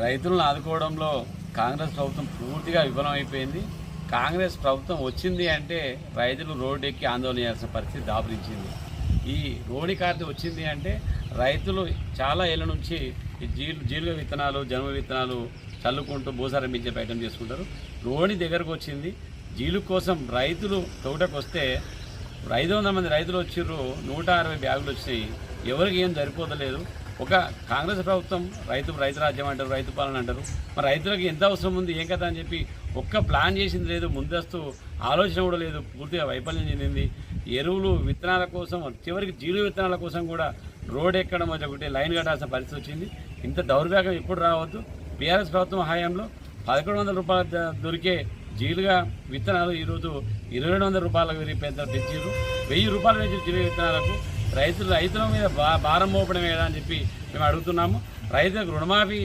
రైతులను ఆదుకోవడంలో కాంగ్రెస్ ప్రభుత్వం పూర్తిగా విఫలమైపోయింది కాంగ్రెస్ ప్రభుత్వం వచ్చింది అంటే రైతులు రోడ్డు ఎక్కి ఆందోళన చేయాల్సిన పరిస్థితి దాపురించింది. ఈ రోడ్డు కార్డు వచ్చింది అంటే రైతులు చాలా ఏళ్ళ నుంచి ఈ జీలు జీలుగ విత్తనాలు జనుమ విత్తనాలు చల్లుకుంటూ భూసారం మించే ప్రయత్నం చేసుకుంటారు రోడ్డు దగ్గరకు వచ్చింది. జీలు కోసం రైతులు తోటకు వస్తే ఐదు వందల మంది రైతులు వచ్చిర్రు. నూట అరవై బ్యాగులు వచ్చినాయి. ఎవరికి ఏం సరిపోతలేదు. ఒక కాంగ్రెస్ ప్రభుత్వం రైతు రైతు రాజ్యం అంటారు రైతు పాలన అంటారు. మరి రైతులకు ఎంత అవసరం ఉంది ఏం కదా అని చెప్పి ఒక్క ప్లాన్ చేసింది లేదు ముందస్తు ఆలోచన కూడా లేదు పూర్తిగా వైఫల్యం చెందింది. ఎరువులు విత్తనాల కోసం చివరికి జీలు విత్తనాల కోసం కూడా రోడ్ ఎక్కడం అది ఒకటి లైన్ కట్టాల్సిన పరిస్థితి వచ్చింది. ఇంత దౌర్భాగ్యం ఎప్పుడు రావద్దు. బీఆర్ఎస్ ప్రభుత్వం హయాంలో పదకొండు వందల రూపాయలు దొరికే జీలుగా విత్తనాలు ఈరోజు ఇరవై రెండు వందల రూపాయలకు పెద్ద పెంచారు వెయ్యి రూపాయలు పెంచిన జీలుగా విత్తనాలకు రైతులు రైతుల మీద భారం మోపడం ఏదా అని చెప్పి మేము అడుగుతున్నాము. రైతులకు రుణమాఫీ